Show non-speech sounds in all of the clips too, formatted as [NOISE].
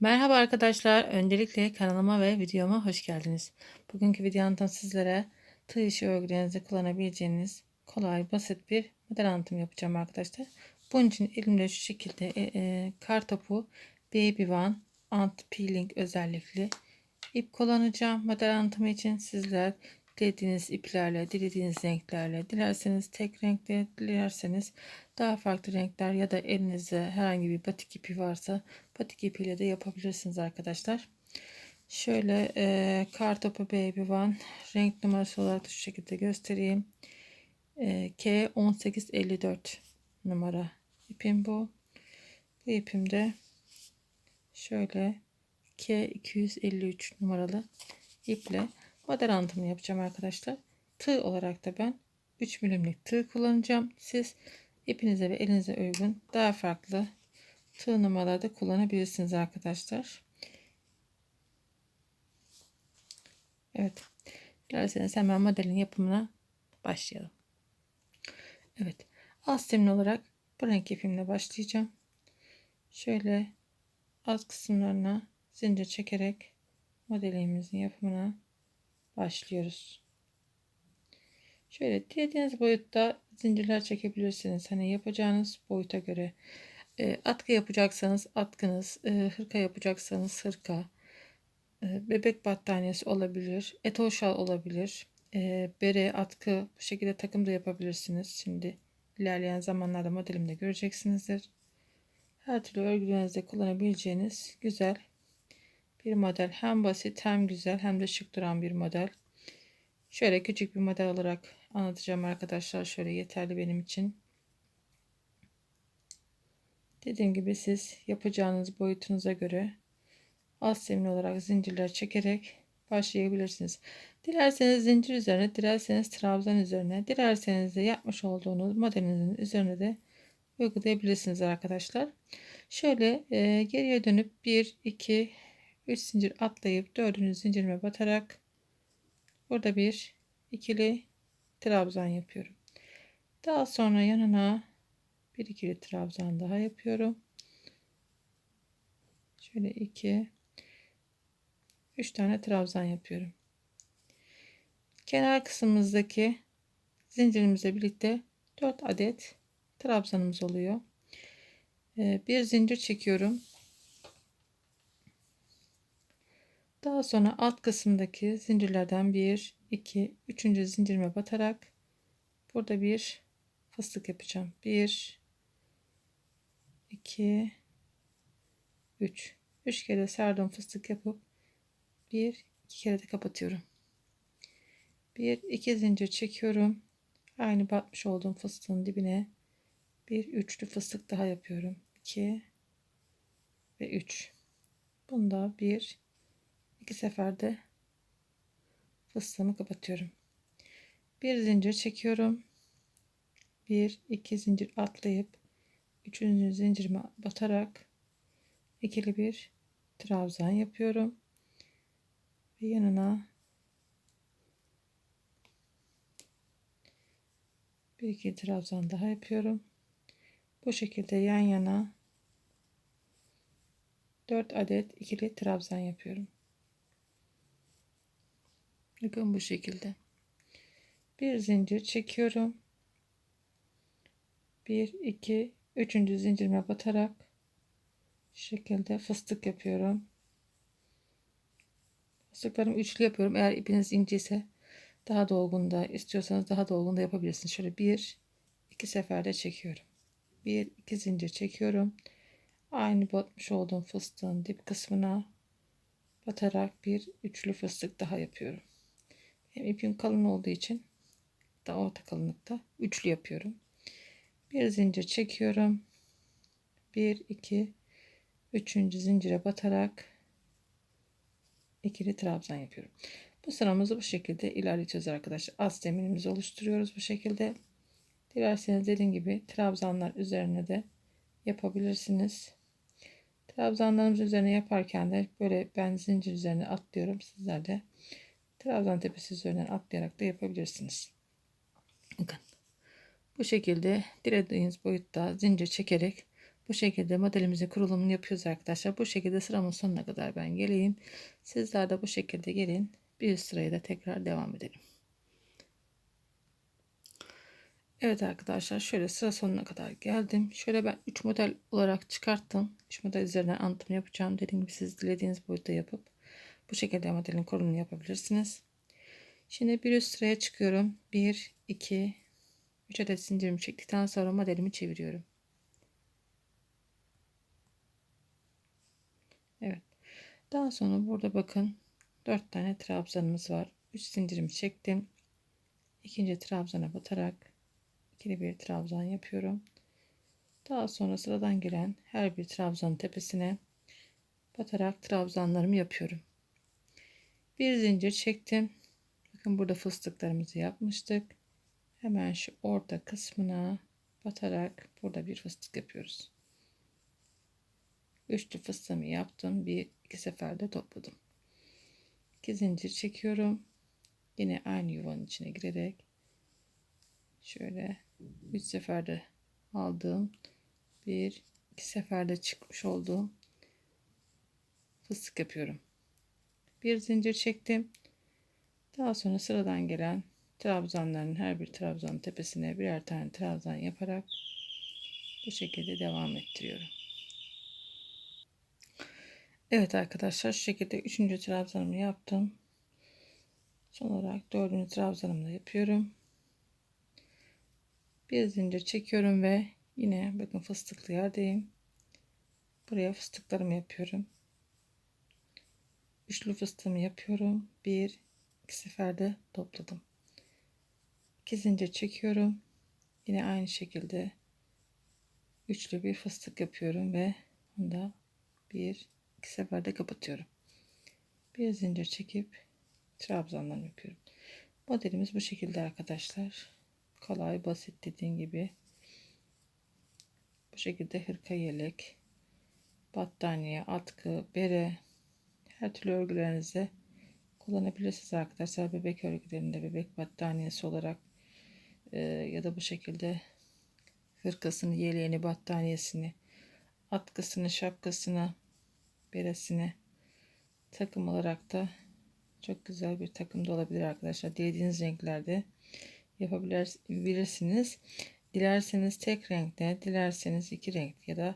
Merhaba arkadaşlar. Öncelikle kanalıma ve videoma hoş geldiniz. Bugünkü videomda sizlere tığ işi örgülerinizde kullanabileceğiniz kolay, basit bir model anlatımı yapacağım arkadaşlar. Bunun için elimde şu şekilde e, e, kar Baby One Anti Peeling özellikli ip kullanacağım. Model anlatımı için sizler dilediğiniz iplerle, dilediğiniz renklerle, dilerseniz tek renkte, dilerseniz daha farklı renkler ya da elinizde herhangi bir batik ipi varsa batik ipiyle de yapabilirsiniz arkadaşlar. Şöyle e, Kartopu Baby One renk numarası olarak da şu şekilde göstereyim. E, K1854 numara ipim bu. Bu ipimde şöyle K253 numaralı iple model anlatımını yapacağım arkadaşlar. Tığ olarak da ben 3 milimlik tığ kullanacağım. Siz ipinize ve elinize uygun daha farklı tığ numaralarda kullanabilirsiniz arkadaşlar. Evet. Dilerseniz hemen modelin yapımına başlayalım. Evet. Alt zemin olarak bu renk ipimle başlayacağım. Şöyle alt kısımlarına zincir çekerek modelimizin yapımına başlıyoruz. Şöyle dilediğiniz boyutta zincirler çekebilirsiniz. Hani yapacağınız boyuta göre e, atkı yapacaksanız atkınız, e, hırka yapacaksanız hırka, e, bebek battaniyesi olabilir, etoşal olabilir, e, bere, atkı bu şekilde takım da yapabilirsiniz. Şimdi ilerleyen zamanlarda modelimde göreceksinizdir. Her türlü örgülerinizde kullanabileceğiniz güzel bir model. Hem basit hem güzel hem de şık duran bir model. Şöyle küçük bir model olarak anlatacağım arkadaşlar. Şöyle yeterli benim için. Dediğim gibi siz yapacağınız boyutunuza göre az zemin olarak zincirler çekerek başlayabilirsiniz. Dilerseniz zincir üzerine, dilerseniz trabzan üzerine, dilerseniz de yapmış olduğunuz modelinizin üzerine de uygulayabilirsiniz arkadaşlar. Şöyle e, geriye dönüp 1, 2, 3 zincir atlayıp 4. zincirime batarak burada bir ikili trabzan yapıyorum. Daha sonra yanına bir ikili trabzan daha yapıyorum. Şöyle iki, üç tane trabzan yapıyorum. Kenar kısmımızdaki zincirimizle birlikte 4 adet trabzanımız oluyor. Ee, bir zincir çekiyorum. Daha sonra alt kısımdaki zincirlerden 1, 2, 3. zincirime batarak burada bir fıstık yapacağım. 1, 2 3 3 kere sardım fıstık yapıp 1 2 kere de kapatıyorum 1 2 zincir çekiyorum aynı batmış olduğum fıstığın dibine bir üçlü fıstık daha yapıyorum 2 ve 3 bunda bir iki seferde fıstığımı kapatıyorum. Bir zincir çekiyorum. Bir iki zincir atlayıp üçüncü zincirime batarak ikili bir trabzan yapıyorum. Ve yanına bir iki trabzan daha yapıyorum. Bu şekilde yan yana 4 adet ikili trabzan yapıyorum bakın bu şekilde bir zincir çekiyorum 1 2 Üçüncü zincirime batarak şekilde fıstık yapıyorum. Fıstıklarımı üçlü yapıyorum. Eğer ipiniz ince ise daha dolgun da istiyorsanız daha dolgun da yapabilirsiniz. Şöyle bir iki seferde çekiyorum. Bir iki zincir çekiyorum. Aynı batmış olduğum fıstığın dip kısmına batarak bir üçlü fıstık daha yapıyorum. Hem ipim kalın olduğu için da orta kalınlıkta üçlü yapıyorum. Bir zincir çekiyorum. 1 2 3. zincire batarak ikili trabzan yapıyorum. Bu sıramızı bu şekilde ilerletiyoruz arkadaşlar. Az zeminimizi oluşturuyoruz bu şekilde. Dilerseniz dediğim gibi trabzanlar üzerine de yapabilirsiniz. Trabzanlarımız üzerine yaparken de böyle ben zincir üzerine atlıyorum. Sizler de trabzan tepesi üzerinden atlayarak da yapabilirsiniz bakın bu şekilde dilediğiniz boyutta zincir çekerek Bu şekilde modelimizin kurulumunu yapıyoruz arkadaşlar. Bu şekilde sıramın sonuna kadar ben geleyim. Sizler de bu şekilde gelin. Bir sırayı da tekrar devam edelim. Evet arkadaşlar şöyle sıra sonuna kadar geldim. Şöyle ben 3 model olarak çıkarttım. 3 model üzerinden anlatım yapacağım. Dediğim gibi siz dilediğiniz boyutta yapıp bu şekilde modelin kurulumunu yapabilirsiniz. Şimdi bir üst sıraya çıkıyorum. 1, 2, 3 adet zincirimi çektikten sonra modelimi çeviriyorum. Evet. Daha sonra burada bakın 4 tane trabzanımız var. 3 zincirimi çektim. İkinci trabzana batarak ikili bir trabzan yapıyorum. Daha sonra sıradan gelen her bir trabzanın tepesine batarak trabzanlarımı yapıyorum. Bir zincir çektim. Bakın burada fıstıklarımızı yapmıştık. Hemen şu orta kısmına batarak burada bir fıstık yapıyoruz. Üçlü fıstığımı yaptım. Bir iki seferde topladım. İki zincir çekiyorum. Yine aynı yuvanın içine girerek şöyle üç seferde aldığım bir iki seferde çıkmış olduğum fıstık yapıyorum. Bir zincir çektim. Daha sonra sıradan gelen trabzanların her bir trabzanın tepesine birer tane trabzan yaparak bu şekilde devam ettiriyorum. Evet arkadaşlar şu şekilde 3. trabzanımı yaptım. Son olarak 4. trabzanımı da yapıyorum. Bir zincir çekiyorum ve yine bakın fıstıklı yerdeyim. Buraya fıstıklarımı yapıyorum. Üçlü fıstığımı yapıyorum. Bir, iki seferde topladım. İki zincir çekiyorum. Yine aynı şekilde üçlü bir fıstık yapıyorum ve onda bir iki seferde kapatıyorum. Bir zincir çekip trabzanlarını yapıyorum. Modelimiz bu şekilde arkadaşlar. Kolay basit dediğim gibi. Bu şekilde hırka yelek, battaniye, atkı, bere her türlü örgülerinizde kullanabilirsiniz arkadaşlar. Bebek örgülerinde bebek battaniyesi olarak e, ya da bu şekilde hırkasını, yeleğini, battaniyesini, atkısını, şapkasını, beresini takım olarak da çok güzel bir takım da olabilir arkadaşlar. Dilediğiniz renklerde yapabilirsiniz. Dilerseniz tek renkte, dilerseniz iki renk ya da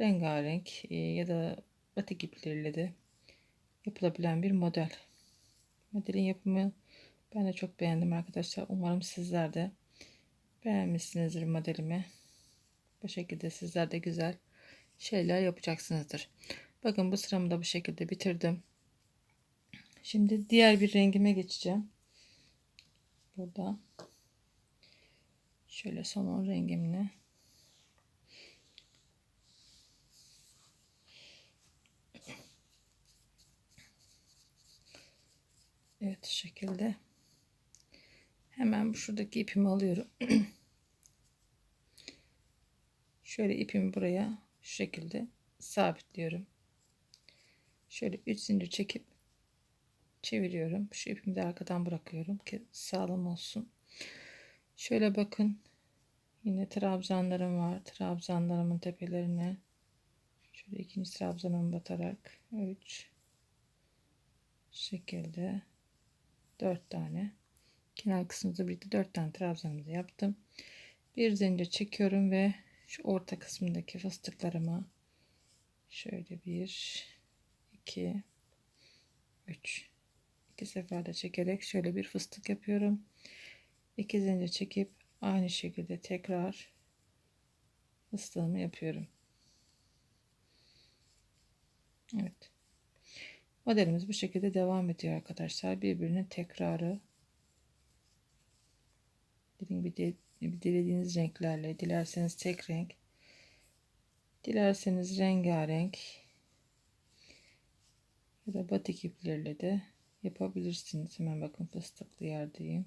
rengarenk e, ya da batik ipleriyle de yapılabilen bir model. Modelin yapımı ben de çok beğendim arkadaşlar. Umarım sizler de beğenmişsinizdir modelimi. Bu şekilde sizler de güzel şeyler yapacaksınızdır. Bakın bu sıramı da bu şekilde bitirdim. Şimdi diğer bir rengime geçeceğim. Burada. Şöyle son rengimle. Evet şu şekilde. Hemen şuradaki ipimi alıyorum. [CLEARS THROAT] Şöyle ipimi buraya şu şekilde sabitliyorum. Şöyle 3 zincir çekip çeviriyorum. Şu ipimi de arkadan bırakıyorum ki sağlam olsun. Şöyle bakın. Yine trabzanlarım var. Trabzanlarımın tepelerine şöyle ikinci trabzanımı batarak 3 şekilde 4 tane kenar kısmımızda birlikte 4 tane trabzanımızı yaptım. Bir zincir çekiyorum ve şu orta kısmındaki fıstıklarıma şöyle 1 2 3 iki seferde çekerek şöyle bir fıstık yapıyorum. 2 zincir çekip aynı şekilde tekrar fıstığımı yapıyorum. Evet. Modelimiz bu şekilde devam ediyor arkadaşlar. Birbirinin tekrarı. Dediğim gibi dilediğiniz renklerle, dilerseniz tek renk, dilerseniz rengarenk ya da batik ipleriyle de yapabilirsiniz. Hemen bakın fıstıklı yerdeyim.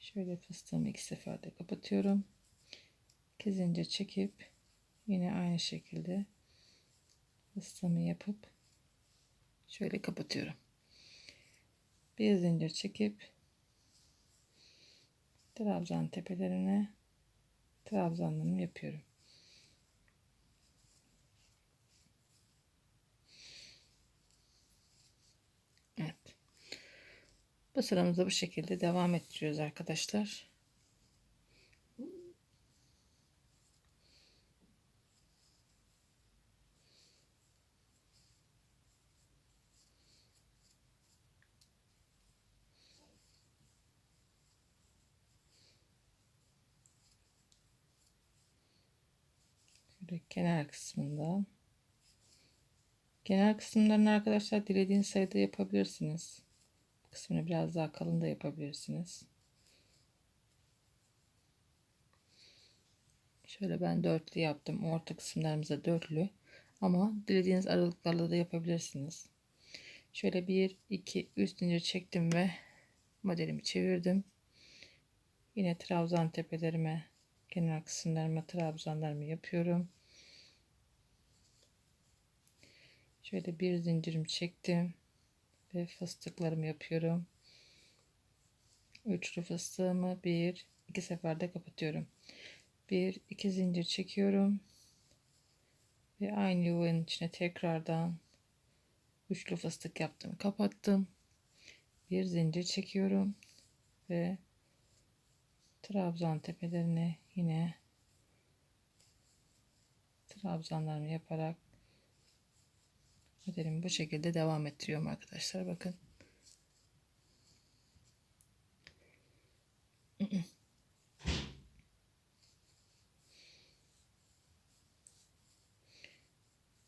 Şöyle fıstığımı iki seferde kapatıyorum. İki zincir çekip yine aynı şekilde fıstığımı yapıp şöyle kapatıyorum. Bir zincir çekip trabzan tepelerine trabzanlarımı yapıyorum. Evet. Bu sıramızda bu şekilde devam ettiriyoruz arkadaşlar. Şöyle kenar kısmından. Kenar kısımlarını arkadaşlar dilediğiniz sayıda yapabilirsiniz. Bu kısmını biraz daha kalın da yapabilirsiniz. Şöyle ben dörtlü yaptım. Orta kısımlarımıza dörtlü. Ama dilediğiniz aralıklarla da yapabilirsiniz. Şöyle 1, 2, 3 zincir çektim ve modelimi çevirdim. Yine trabzan tepelerime, kenar kısımlarıma trabzanlarımı yapıyorum. Şöyle bir zincirimi çektim ve fıstıklarımı yapıyorum. Üçlü fıstığımı bir iki seferde kapatıyorum. Bir iki zincir çekiyorum ve aynı yuvanın içine tekrardan üçlü fıstık yaptım kapattım bir zincir çekiyorum ve trabzan tepelerine yine trabzanlarımı yaparak modelimi bu şekilde devam ettiriyorum arkadaşlar bakın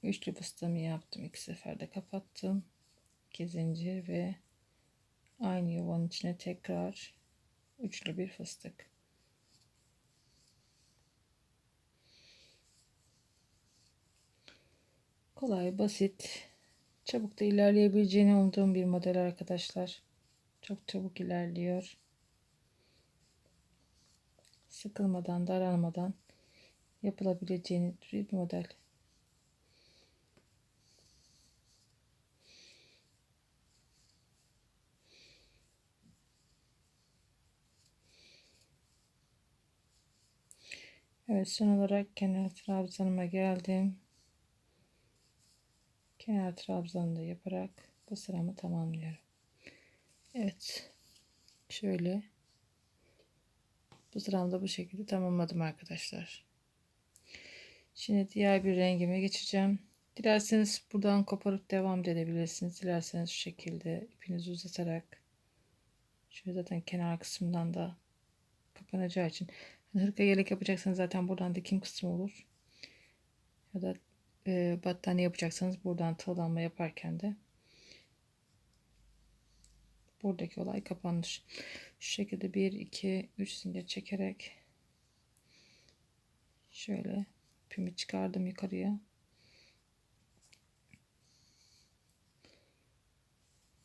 Üçlü fıstığımı yaptım. iki seferde kapattım. İki zincir ve aynı yuvanın içine tekrar üçlü bir fıstık. Kolay, basit, çabuk da ilerleyebileceğini umduğum bir model arkadaşlar. Çok çabuk ilerliyor. Sıkılmadan, daralmadan yapılabileceğini bir model. Evet son olarak kenar trabzanıma geldim. Kenar trabzanı da yaparak bu sıramı tamamlıyorum. Evet. Şöyle. Bu sıramda bu şekilde tamamladım arkadaşlar. Şimdi diğer bir rengime geçeceğim. Dilerseniz buradan koparıp devam edebilirsiniz. Dilerseniz şu şekilde ipinizi uzatarak şöyle zaten kenar kısmından da kapanacağı için Hırka yelek yapacaksanız zaten buradan dikim kısmı olur. Ya da e, battaniye yapacaksanız buradan tığlanma yaparken de buradaki olay kapanır. Şu şekilde 1 2 3 zincir çekerek şöyle ipimi çıkardım yukarıya.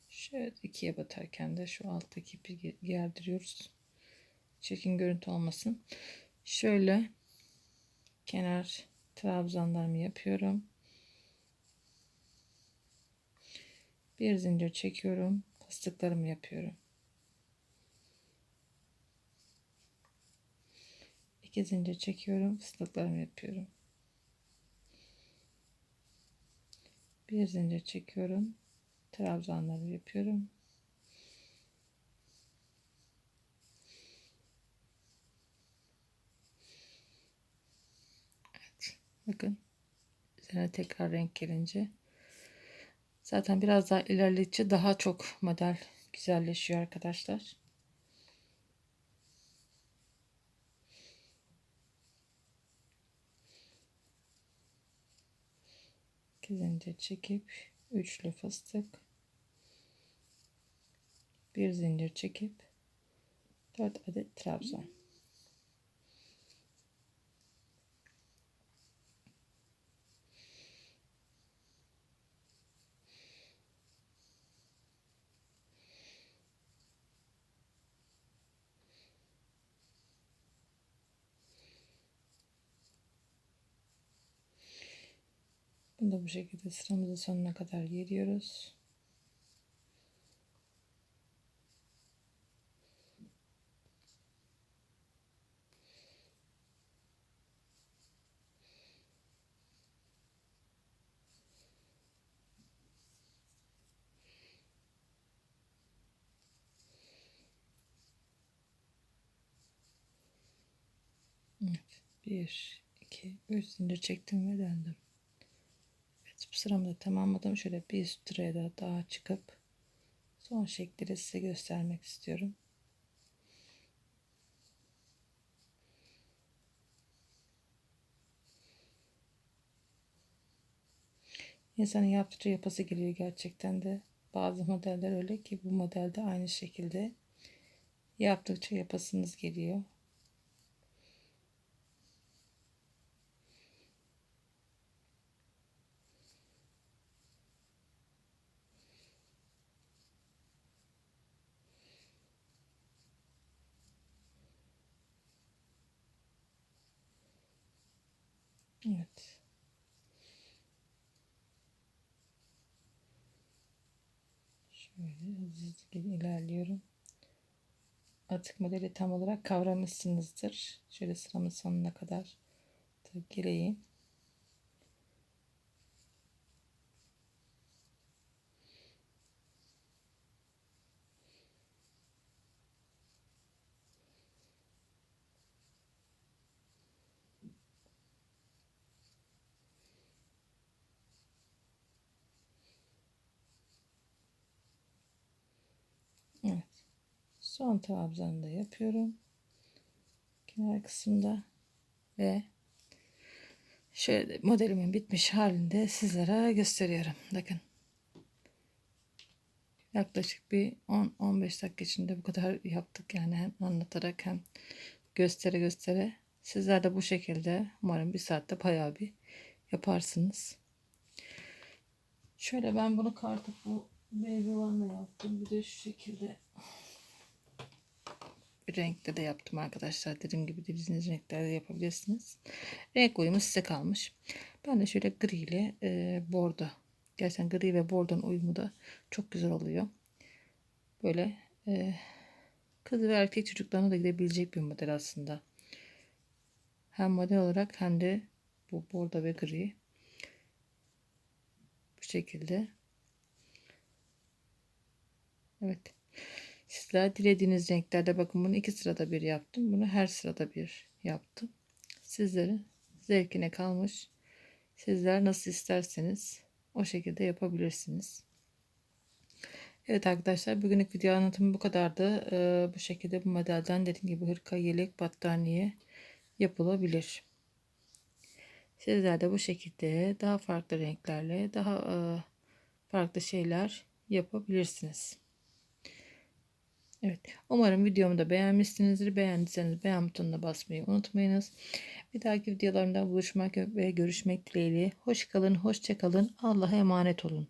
Şöyle ikiye batarken de şu alttaki ipi gerdiriyoruz çirkin görüntü olmasın. Şöyle kenar trabzanlarımı yapıyorum. Bir zincir çekiyorum. Fıstıklarımı yapıyorum. İki zincir çekiyorum. Fıstıklarımı yapıyorum. Bir zincir çekiyorum. Trabzanları yapıyorum. Bakın. Üzerine tekrar renk gelince. Zaten biraz daha ilerledikçe daha çok model güzelleşiyor arkadaşlar. Zincir çekip üçlü fıstık. Bir zincir çekip dört adet trabzan Bunu bu şekilde sıramızın sonuna kadar geliyoruz. Evet. 1, 2, 3 zincir çektim ve döndüm. Sıramı da tamamladım. Şöyle bir üst sıraya da daha çıkıp son şekli size göstermek istiyorum. İnsanın yaptığı yapası geliyor gerçekten de. Bazı modeller öyle ki bu modelde aynı şekilde yaptıkça yapasınız geliyor. Evet. Şöyle hızlı hızlı ilerliyorum. Artık modeli tam olarak kavramışsınızdır. Şöyle sıramın sonuna kadar da. Evet. Son trabzanı da yapıyorum. Kenar kısımda ve şöyle modelimin bitmiş halinde sizlere gösteriyorum. Bakın. Yaklaşık bir 10-15 dakika içinde bu kadar yaptık. Yani hem anlatarak hem göstere göstere. Sizler de bu şekilde umarım bir saatte bayağı bir yaparsınız. Şöyle ben bunu kartıp bu one'la yaptım. Bir de şu şekilde bir renkte de yaptım arkadaşlar. Dediğim gibi dilediğiniz renklerde yapabilirsiniz. Renk uyumu size kalmış. Ben de şöyle gri ile e, bordo. Gerçekten gri ve bordonun uyumu da çok güzel oluyor. Böyle e, kız ve erkek çocuklarına da gidebilecek bir model aslında. Hem model olarak hem de bu bordo ve gri. Bu şekilde. Evet. Sizler dilediğiniz renklerde bakın bunu iki sırada bir yaptım. Bunu her sırada bir yaptım. Sizlerin zevkine kalmış. Sizler nasıl isterseniz o şekilde yapabilirsiniz. Evet arkadaşlar bugünlük video anlatımı bu kadardı. Ee, bu şekilde bu modelden dediğim gibi hırka, yelek, battaniye yapılabilir. Sizler de bu şekilde daha farklı renklerle daha e, farklı şeyler yapabilirsiniz. Evet. Umarım videomu da beğenmişsinizdir. Beğendiyseniz beğen butonuna basmayı unutmayınız. Bir dahaki videolarımda buluşmak ve görüşmek dileğiyle. Hoş kalın, hoşça kalın. Allah'a emanet olun.